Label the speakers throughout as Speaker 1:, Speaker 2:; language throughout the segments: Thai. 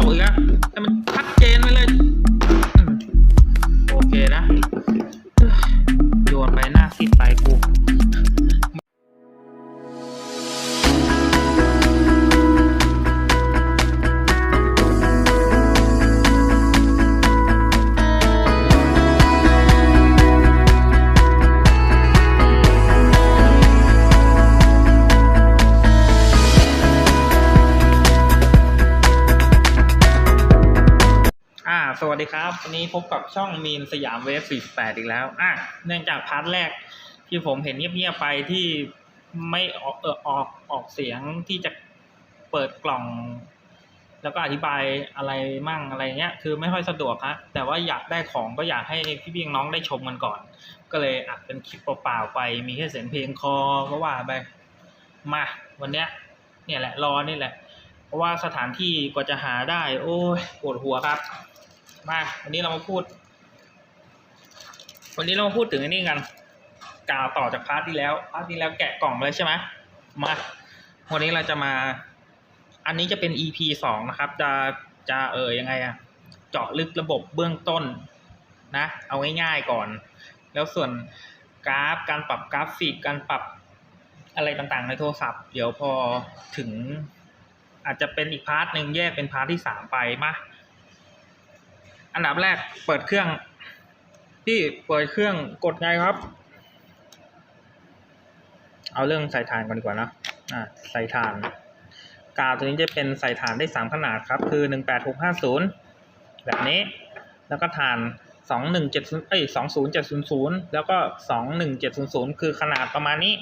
Speaker 1: โตอีกแล้วแต่มัน ครับ วันนี้พบกับช่องมีนสยามเวฟ 48 อีกแล้ว อะ เนื่องจากพาร์ทแรกที่ผมเห็นเงียบๆไปที่ไม่ออกเออออกออกเสียงที่จะเปิดกล่อง แล้วก็อธิบายอะไรมั่งอะไรเงี้ย คือไม่ค่อยสะดวกฮะ แต่ว่าอยากได้ของก็อยากให้พี่พี่น้องได้ชมกันก่อน ก็เลยอัดเป็นคลิปเปล่าๆไป มีแค่เสียงเพลงคอก็ว่าไป มา วันเนี้ย เนี่ยแหละรอนี่แหละ เพราะว่าสถานที่กว่าจะหาได้ โอ้ยปวดหัวครับ มาวันนี้เรามาพูด วันนี้เรามาพูดถึงอันนี้กัน กล่าวต่อจากพาร์ทที่แล้ว พาร์ทที่แล้วแกะกล่องไปเลยใช่ไหมมา วันนี้เราจะมา อันนี้จะเป็น EP สองนะครับ จะจะเออยังไงอะเจาะลึกระบบเบื้องต้นนะ เอาง่ายๆก่อน แล้วส่วนกราฟ การปรับกราฟิก การปรับอะไรต่างๆ ในโทรศัพท์ เดี๋ยวพอถึงอาจจะเป็นอีกพาร์ทหนึ่งแยกเป็นพาร์ทที่สามไปมา อันดับแรกเปิดเครื่อง ที่เปิดเครื่องกดไงครับ เอาเรื่องใส่ถ่านก่อนดีกว่านะอ่าใส่ถ่าน กาวตัวนี้จะเป็นใส่ถ่านได้สามขนาดครับ คือหนึ่งแปดหกห้าศูนย์แบบนี้ แล้วก็ถ่านสองหนึ่งเจ็ดศูนย์เอ้ยสองศูนย์เจ็ดศูนย์ศูนย์แล้วก็สองหนึ่งเจ็ดศูนย์ศูนย์คือขนาดประมาณนี้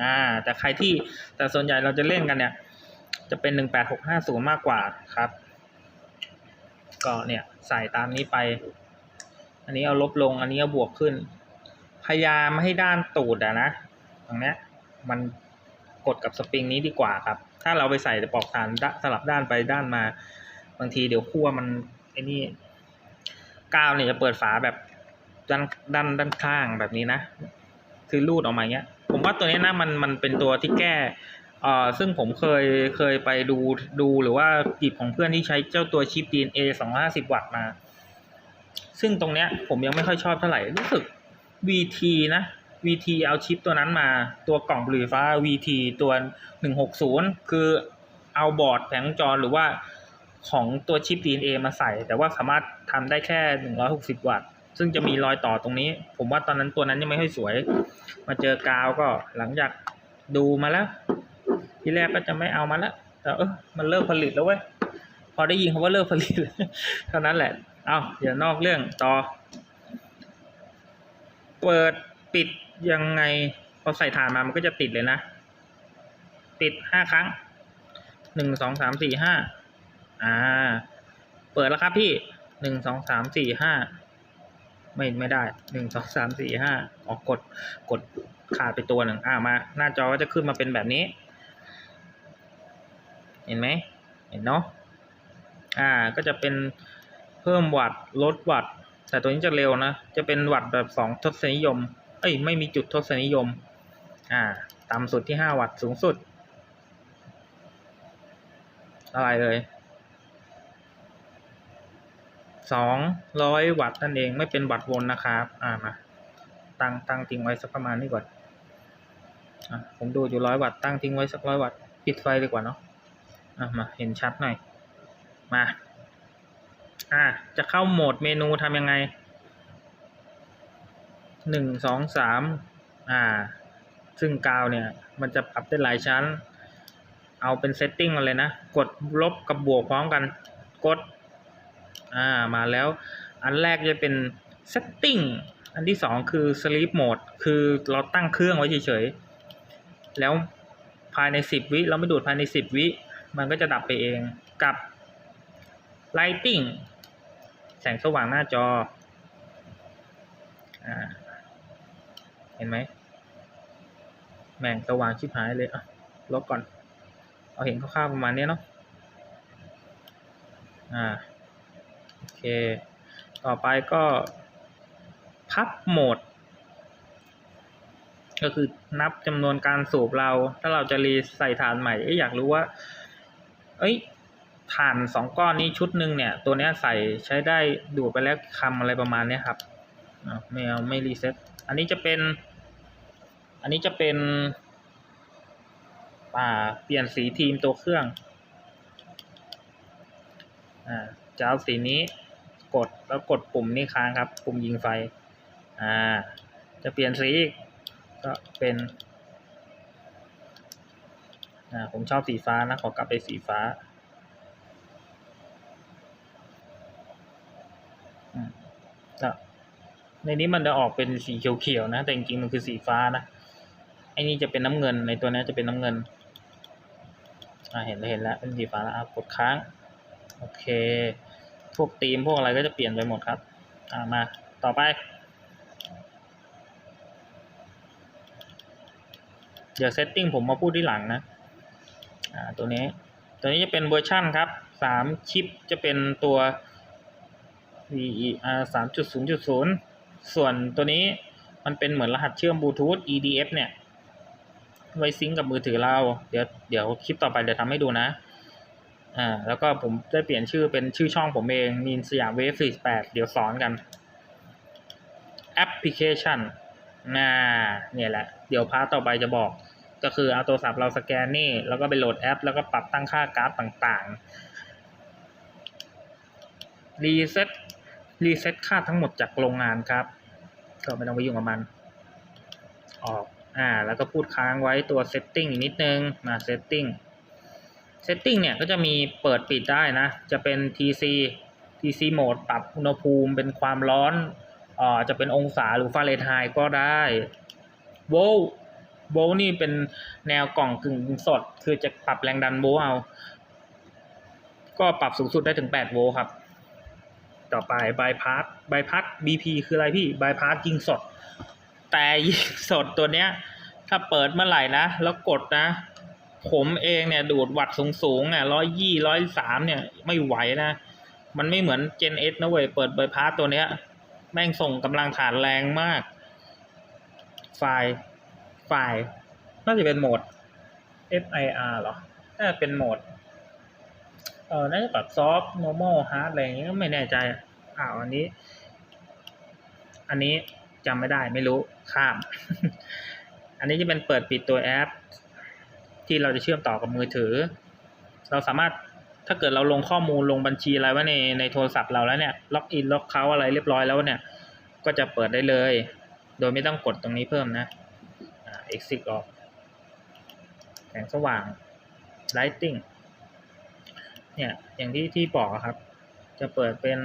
Speaker 1: อ่าแต่ใครที่แต่ส่วนใหญ่เราจะเล่นกันเนี่ย จะเป็นหนึ่งแปดหกห้าศูนย์มากกว่าครับ ก็เนี่ยใส่ตามนี้ไป อันนี้เอาลบลงอันนี้เอาบวกขึ้น พยายามไม่ให้ด้านตูดอะนะตรงเนี้ยมันกดกับสปริงนี้ดีกว่าครับ ถ้าเราไปใส่ปลอกฐานสลับด้านไปด้านมา บางทีเดี๋ยวขั้วมันไอ้นี่กาวเนี่ยจะเปิดฝาแบบด้านด้านด้านข้างแบบนี้นะ คือรูดออกมาเงี้ย ผมว่าตัวนี้นะมันมันเป็นตัวที่แก้ อ่อซึ่งผมเคยเคยไปดูดูหรือว่าจีบของเพื่อนที่ใช้เจ้าตัวชิป DNA 250 วัตต์มา ซึ่งตรงเนี้ยผมยังไม่ค่อยชอบเท่าไหร่ รู้สึก VT นะ VT เอาชิปตัวนั้นมาตัวกล่องบุหรี่ฟ้า VT ตัว 160 คือเอาบอร์ดแผงจรหรือว่าของตัวชิป DNA มาใส่ แต่ว่าสามารถทำได้แค่ 160 วัตต์ ซึ่งจะมีรอยต่อตรงนี้ ผมว่าตอนนั้นตัวนั้นยังไม่ค่อยสวย มาเจอกาวก็หลังจากดูมาแล้ว ทีแรกก็จะไม่เอามาล้วแต่เออมันเลิกผลิตแล้วเว้ยพอได้ยินคำว่าเลิกผลิตเท่านั้นแหละ เอาเดี๋ยวนอกเรื่องต่อ เปิดปิดยังไงพอใส่ถ่านมามันก็จะติดเลยนะ ติดห้าครั้งหนึ่งสองสามสี่ห้าอ่า เปิดแล้วครับพี่หนึ่งสองสามสี่ห้าไม่ไม่ได้หนึ่งสองสามสี่ห้าออกกดกดขาดไปตัวหนึ่งอ่ามา หน้าจอก็จะขึ้นมาเป็นแบบนี้ เห็นไหมเห็นเนาะอ่าก็จะเป็นเพิ่มวัตต์ลดวัตต์แต่ตัวนี้จะเร็วนะ จะเป็นวัตต์แบบสองทศนิยม เอ้ยไม่มีจุดทศนิยมอ่าต่ำสุดที่ห้าวัตต์สูงสุด อะไรเลยสองร้อยวัตต์นั่นเองไม่เป็นวัตต์วนนะครับอ่ามาตั้งตั้งทิ้งไว้สักประมาณนี้ก่อนอะผมดูอยู่ร้อยวัตต์ตั้งทิ้งไว้สักร้อยวัตต์ปิดไฟดีกว่าเนาะ อะมาเห็นชัดหน่อย มา อ่าจะเข้าโหมดเมนูทำยังไงหนึ่งสองสามอ่า ซึ่งกาวเนี่ย มันจะปรับได้หลายชั้น เอาเป็นเซตติ้งมาเลยนะ กดลบกับบวกพร้อมกัน กด อ่า มาแล้ว อันแรกจะเป็นเซตติ้งอันที่สองคือ sleep mode คือเราตั้งเครื่องไว้เฉยๆ แล้วภายในสิบวิ เราไม่ดูดภายในสิบวิ มันก็จะดับไปเองกับ lighting แสงสว่างหน้าจออเห็นไหมแม่งสว่างชิบหายเลยอะลบก่อน เอาเห็นคร่าวๆประมาณนี้เนาะอ่าโอเค ต่อไปก็พับโหมด ก็คือนับจำนวนการสูบเรา ถ้าเราจะรีใส่ฐานใหม่อยากรู้ว่า เอ้ยฐานสองก้อนนี้ชุดหนึ่งเนี่ย ตัวนี้ใส่ใช้ได้ดูดไปแล้วคำอะไรประมาณเนี้ยครับอะไม่เอาไม่รีเซ็ตอันนี้จะเป็น อันนี้จะเป็นอ่าเปลี่ยนสีทีมตัวเครื่องอ่าจะเอาสีนี้กดแล้วกดปุ่มนี้ค้างครับ ปุ่มยิงไฟอ่าจะเปลี่ยนสีอีกก็เป็น ผมชอบสีฟ้านะ ขอกลับไปสีฟ้า ในนี้มันจะออกเป็นสีเขียวๆนะ แต่จริงๆมันคือสีฟ้านะ ไอ้นี่จะเป็นน้ำเงิน ในตัวนี้จะเป็นน้ำเงิน อ่าเห็นแล้วเห็นแล้วเป็นสีฟ้าแล้วกดค้าง โอเค พวกธีมพวกอะไรก็จะเปลี่ยนไปหมดครับ อ่ามา ต่อไปเดี๋ยวเซตติ้งผมมาพูดที่หลังนะ ตัวนี้ ตัวนี้จะเป็นเวอร์ชั่นครับสามชิปจะเป็นตัว VER สามจุดศูนย์จุดศูนย์ส่วนตัวนี้มันเป็นเหมือนรหัสเชื่อมบลูทูธ EDF เนี่ย ไว้ซิงกับมือถือเรา เดี๋ยวเดี๋ยวคลิปต่อไปเดี๋ยวทำให้ดูนะ อ่า แล้วก็ผมได้เปลี่ยนชื่อเป็นชื่อช่องผมเองมีนสยามเวฟ48เดี๋ยวสอนกัน แอปพลิเคชันน่าเนี่ยแหละ เดี๋ยวพาร์ทต่อไปจะบอก ก็คือเอาโทรศัพท์เราสแกนนี่ แล้วก็ไปโหลดแอป แล้วก็ปรับตั้งค่ากราฟต่างๆ รีเซ็ตรีเซ็ตค่าทั้งหมดจากโรงงานครับ ก็ไม่ต้องไปยุ่งกับมัน ออก อ่า แล้วก็พูดค้างไว้ตัวเซตติ้งอีกนิดนึง มาเซตติ้งเซตติ้งเนี่ยก็จะมีเปิดปิดได้นะ จะเป็น TC TC โหมดปรับอุณหภูมิเป็นความร้อนอ่าจะเป็นองศาหรือฟาเรนไฮต์ก็ได้โวลต์ โวลต์นี่เป็นแนวกล่องกึ่งสด คือจะปรับแรงดันโวลต์เอา ก็ปรับสูงสุดได้ถึง8โวลต์ครับ ต่อไปบายพาสบายพาส BP คืออะไรพี่บายพาสยิงสด แต่ยิงสดตัวเนี้ย ถ้าเปิดเมื่อไหร่นะ แล้วกดนะ ผมเองเนี่ย ดูดวัดสูงๆเนี่ยร้อยยี่ร้อยสามเนี่ย ไม่ไหวนะ มันไม่เหมือน Gen S นะเว้ย เปิดบายพาสตัวเนี้ย แม่งส่งกำลังฐานแรงมาก ไฟล์ ไฟล์น่าจะเป็นโหมด FIR เหรอ น่าจะเป็นโหมด เออน่าจะแบบ soft normal hard อะไรอย่างเงี้ยก็ไม่แน่ใจ อ้าวอันนี้ อันนี้จำไม่ได้ไม่รู้ข้าม อันนี้จะเป็นเปิดปิดตัวแอป ที่เราจะเชื่อมต่อกับมือถือ เราสามารถถ้าเกิดเราลงข้อมูลลงบัญชีอะไรไว้ในในโทรศัพท์เราแล้วเนี่ยล็อกอินล็อกเขาอะไรเรียบร้อยแล้วเนี่ย ก็จะเปิดได้เลย โดยไม่ต้องกดตรงนี้เพิ่มนะ exit ออกแสงสว่าง lighting เนี่ย อย่างที่ที่บอกอครับ จะเปิดเป็น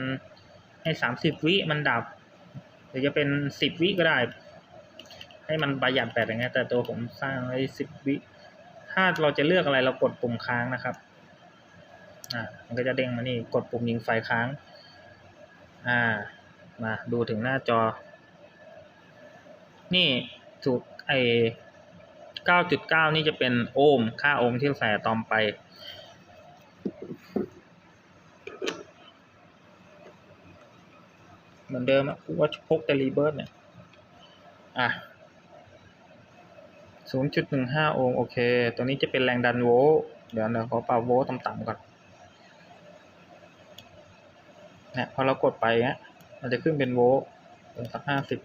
Speaker 1: ให้สามสิบวิมันดับ หรือจะเป็นสิบวิก็ได้ ให้มันประหยัดแบตอย่างเงี้ยแต่ตัวผมสร้างไว้สิบวิถ้าเราจะเลือกอะไรเรากดปุ่มค้างนะครับอ่ามันก็จะเด้งมานี่กดปุ่มยิงไฟค้าง อ่า มาดูถึงหน้าจอ นี่ถูก ไอเก้าจุดเก้านี่จะเป็นโอห์มค่าโอห์มที่ใส่อะตอมไป เหมือนเดิมอะว่าพกแต่รีเบิร์ดเนี่ย อะศูนย์จุดหนึ่งห้าโอห์มโอเค ตัวนี้จะเป็นแรงดันโวลต์เดี๋ยวเดี๋ยวขอปรับโวลต์ต่ำๆก่อนเนี่ยพอเรากดไปเงี้ยมันจะขึ้นเป็นโวลต์เป็นสักห้าสิบ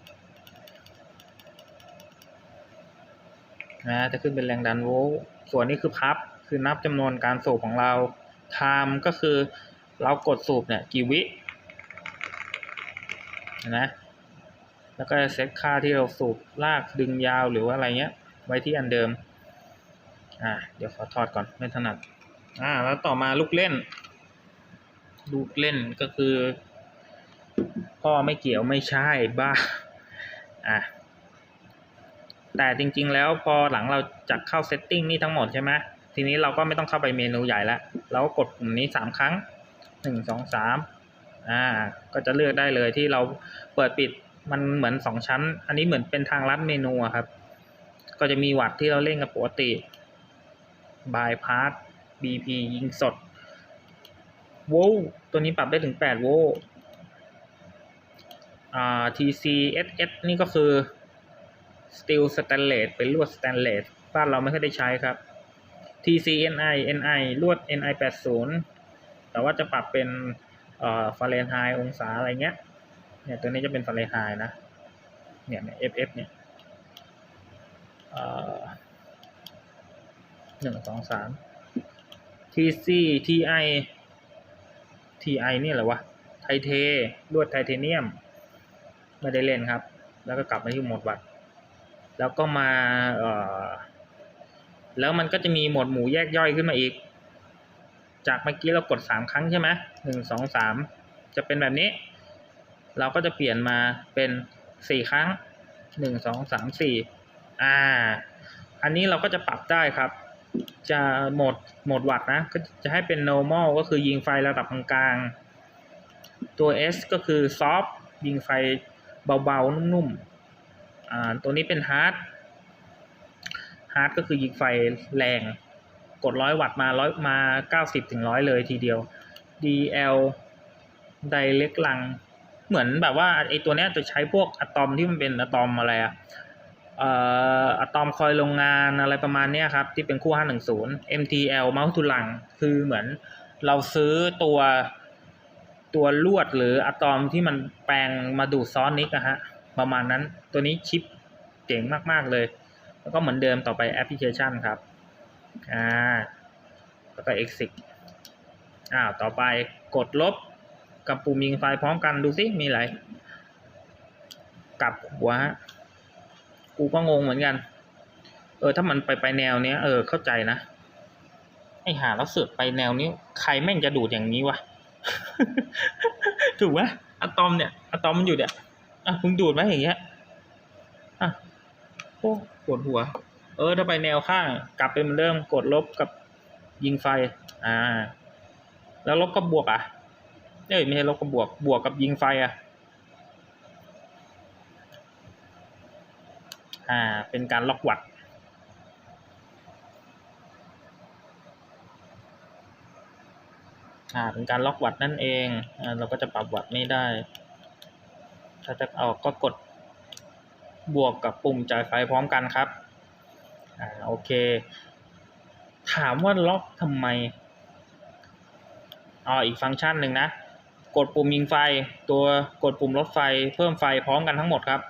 Speaker 1: นะจะขึ้นเป็นแรงดันโวลต์ส่วนนี้คือพับคือนับจำนวนการสูบของเรา time ก็คือเรากดสูบเนี่ยกี่วินะแล้วก็เซตค่าที่เราสูบลากดึงยาวหรือว่าอะไรเงี้ย ไว้ที่อันเดิมอ่าเดี๋ยวขอถอดก่อนไม่ถนัดอ่าแล้วต่อมาลูกเล่น ลูกเล่นก็คือ พ่อไม่เกี่ยวไม่ใช่บ้าอะ แต่จริง ๆ แล้วพอหลังเราจะเข้าเซตติ้งนี่ทั้งหมดใช่ไหมทีนี้เราก็ไม่ต้องเข้าไปเมนูใหญ่แล้วเราก็กดปุ่มนี้สามครั้งหนึ่งสองสามอ่าก็จะเลือกได้เลยที่เราเปิดปิดมันเหมือนสองชั้น อันนี้เหมือนเป็นทางลัดเมนูครับ ก็จะมีวัดที่เราเล่นกับปกติบายพาส BP ยิงสดโวลตัวนี้ปรับได้ถึง 8 โวลอ่า TC SS นี่ก็คือ Steel Stainless เป็นลวด Stainless บ้านเราไม่ค่อยได้ใช้ครับ TC NI NI ลวด NI 80 แต่ว่าจะปรับเป็นเอ่อฟาเรนไฮต์องศาอะไรเงี้ย เนี่ยตัวนี้จะเป็นฟาเรนไฮต์นะ เนี่ยเนี่ย FF เนี่ยเอ่อหนึ่งสองสาม TC TI TI นี่แหละวะ ไทเท ลวดไทเทเนียม ไม่ได้เล่นครับ แล้วก็กลับมาที่โหมดวัด แล้วก็มาแล้วมันก็จะมีหมวดหมู่แยกย่อยขึ้นมาอีก จากเมื่อกี้เรากดสามครั้งใช่ไหมหนึ่งสองสามจะเป็นแบบนี้ เราก็จะเปลี่ยนมาเป็นสี่ครั้งหนึ่งสองสามสี่อ่า อันนี้เราก็จะปรับได้ครับ จะโหมดโหมดวัดนะ ก็จะให้เป็น normal ก็คือยิงไฟระดับกลางๆตัว S ก็คือ soft ยิงไฟเบาๆ นุ่มๆ อ่าตัวนี้เป็น hard hard ก็คือยิงไฟแรง กดร้อยวัตต์มาร้อยมาเก้าสิบถึงร้อยเลยทีเดียว DL direct ลัง เหมือนแบบว่าไอตัวเนี้ยจะใช้พวกอะตอมที่มันเป็นอะตอมอะไรอะอะตอมคอยโรงงานอะไรประมาณเนี้ยครับ ที่เป็นคู่ 510 MTL เมาส์ทุลัง คือเหมือนเราซื้อตัวตัวลวดหรืออะตอมที่มันแปลงมาดูดซ้อนนิกอะฮะ ประมาณนั้นตัวนี้ชิปเจ๋งมาก ๆ เลย แล้วก็เหมือนเดิมต่อไปแอปพลิเคชันครับอ่าแล้วก็ exit อ้าวต่อไปกดลบกับปุ่มยิงไฟพร้อมกันดูสิมีอะไรกลับหัวฮะกูก็งงเหมือนกัน เออถ้ามันไปไปแนวเนี้ยเออเข้าใจนะไอหาแล้วเสือกไปแนวนี้ ใครแม่งจะดูดอย่างนี้วะ ถูกไหมอะตอมเนี่ยอะตอมมันอยู่เนี่ย อะมึงดูดไหมอย่างเงี้ยอะโอ้ปวดหัว เออ ถ้าไปแนวข้าง กลับไปเหมือนเดิมกดลบกับยิงไฟ อ่า แล้วลบกับบวกอะเอ้ยไม่ใช่ลบกับบวก บวกกับยิงไฟอะ อ่า เป็นการล็อกวัดอ่าเป็นการล็อกวัดนั่นเองอ่าเราก็จะปรับวัดนี้ได้ ถ้าจะเอาก็กดบวกกับปุ่มจ่ายไฟพร้อมกันครับ อ่าโอเค ถามว่าล็อกทำไมอ๋ออีกฟังก์ชันหนึ่งนะ กดปุ่มยิงไฟ ตัวกดปุ่มลดไฟ เพิ่มไฟพร้อมกันทั้งหมดครับ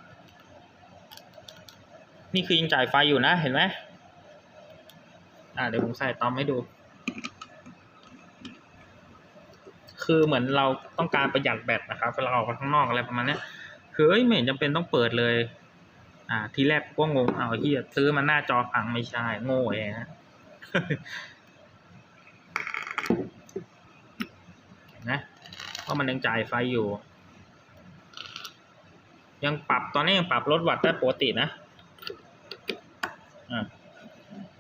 Speaker 1: นี่คือยังจ่ายไฟอยู่นะเห็นไหมอ่าเดี๋ยวผมใส่ตอมให้ดู คือเหมือนเราต้องการประหยัดแบตนะครับเวลาออกไปข้างนอกอะไรประมาณนี้ คือเอ้ยไม่เห็นจำเป็นต้องเปิดเลย อ่า ทีแรกก็งงเอาเฮียซื้อมาหน้าจอพังไม่ใช่ โง่เองฮะนไหมเพราะมันยังจ่ายไฟอยู่ ยังปรับตอนนี้ยังปรับลดวัตต์ได้ปกตินะอ่า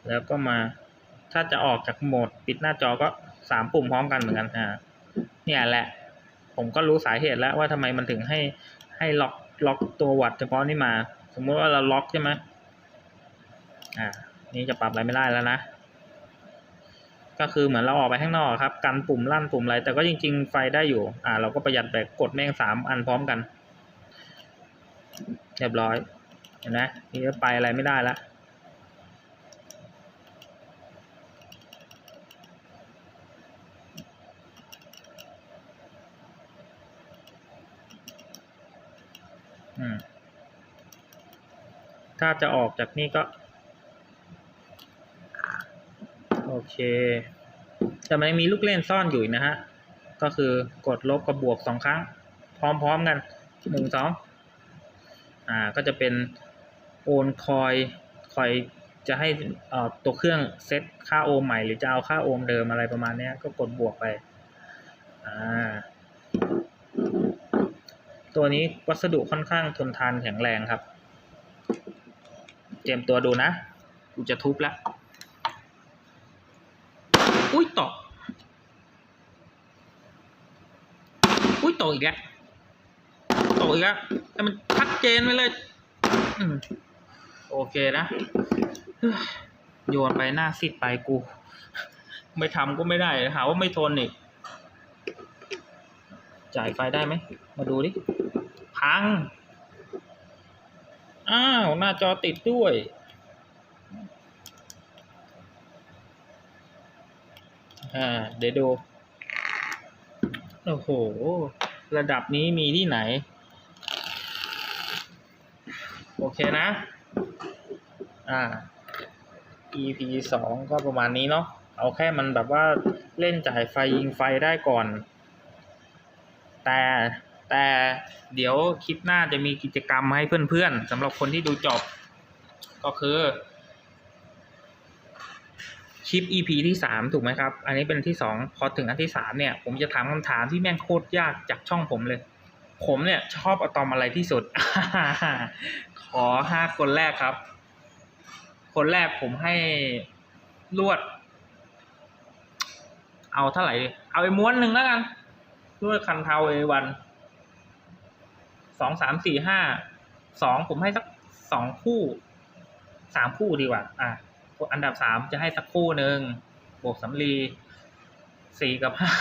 Speaker 1: แล้วก็มาถ้าจะออกจากโหมดปิดหน้าจอก็สามปุ่มพร้อมกันเหมือนกันอ่าเนี่ยแหละ ผมก็รู้สาเหตุแล้วว่าทำไมมันถึงให้ ให้ล็อกล็อกตัววัดเฉพาะนี่มา สมมติว่าเราล็อกใช่ไหมอ่า นี่จะปรับอะไรไม่ได้แล้วนะ ก็คือเหมือนเราออกไปข้างนอกครับ กันปุ่มลั่นปุ่มอะไร แต่ก็จริง ๆ ไฟได้อยู่ อ่า เราก็ประหยัดแบตกดแม่งสามอันพร้อมกัน เรียบร้อย เห็นไหมนี่ก็ไปอะไรไม่ได้แล้ว ถ้าจะออกจากนี่ก็ โอเค แต่มันมีลูกเล่นซ่อนอยู่นะฮะ ก็คือกดลบกับบวกสองครั้ง พร้อมๆกันหนึ่งสองอ่าก็จะเป็นโอนคอยคอยจะให้อ่อตัวเครื่องเซตค่าโอห์มใหม่หรือจะเอาค่าโอห์มเดิมอะไรประมาณนี้ก็กดบวกไป อ่า ตัวนี้วัสดุค่อนข้างทนทานแข็งแรงครับ เตรียมตัวดูนะ กูจะทุบแล้วอุ้ยตก อุ้ยตกอีกแล้วตกอีกแล้วแต่มันชัดเจนไปเลยอโอเคนะ โยนไปหน้าซิดไปกู ไม่ทำก็ไม่ได้ หาว่าไม่ทนอีก จ่ายไฟได้ไหม มาดูดิ พัง อ้าว หน้าจอติดด้วย อ่า เดี๋ยวดู โอ้โห ระดับนี้มีที่ไหน โอเคนะ อ่า EP สองก็ประมาณนี้เนาะ เอาแค่มันแบบว่าเล่นจ่ายไฟยิงไฟได้ก่อน แต่แต่เดี๋ยวคลิปหน้าจะมีกิจกรรมให้เพื่อนๆสำหรับคนที่ดูจบ ก็คือคลิป EP ที่สามถูกไหมครับ อันนี้เป็นที่สองพอถึงอันที่สามเนี่ย ผมจะถามคำถามที่แม่งโคตรยากจากช่องผมเลย ผมเนี่ยชอบอะตอมอะไรที่สุด ขอห้าคนแรกครับ คนแรกผมให้ลวด เอาเท่าไหร่ เอาไปม้วนหนึ่งแล้วกัน ลวดคันเทาเอวันสองสามสี่ห้าสองผมให้สักสองคู่สามคู่ดีกว่า อะอันดับสามจะให้สักคู่หนึ่งบวกสำลีสี่กับห้า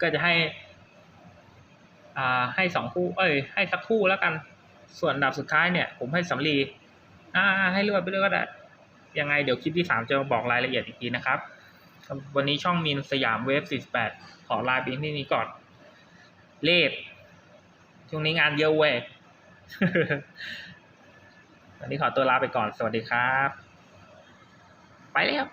Speaker 1: ก็จะให้ อ่า ให้สองคู่ เอ้ย ให้สักคู่แล้วกัน ส่วนอันดับสุดท้ายเนี่ย ผมให้สำลีอ่า ให้เลือกไปเรื่อยก็ได้ยังไงเดี๋ยวคลิปที่สามจะมาบอกรายละเอียดอีกทีนะครับ วันนี้ช่องมินสยามเวฟ48 ขอลาไปที่นี้ก่อน เลดช่วงนี้งานเยอะเว้ยวันนี้ขอตัวลาไปก่อน สวัสดีครับ ไปแล้ว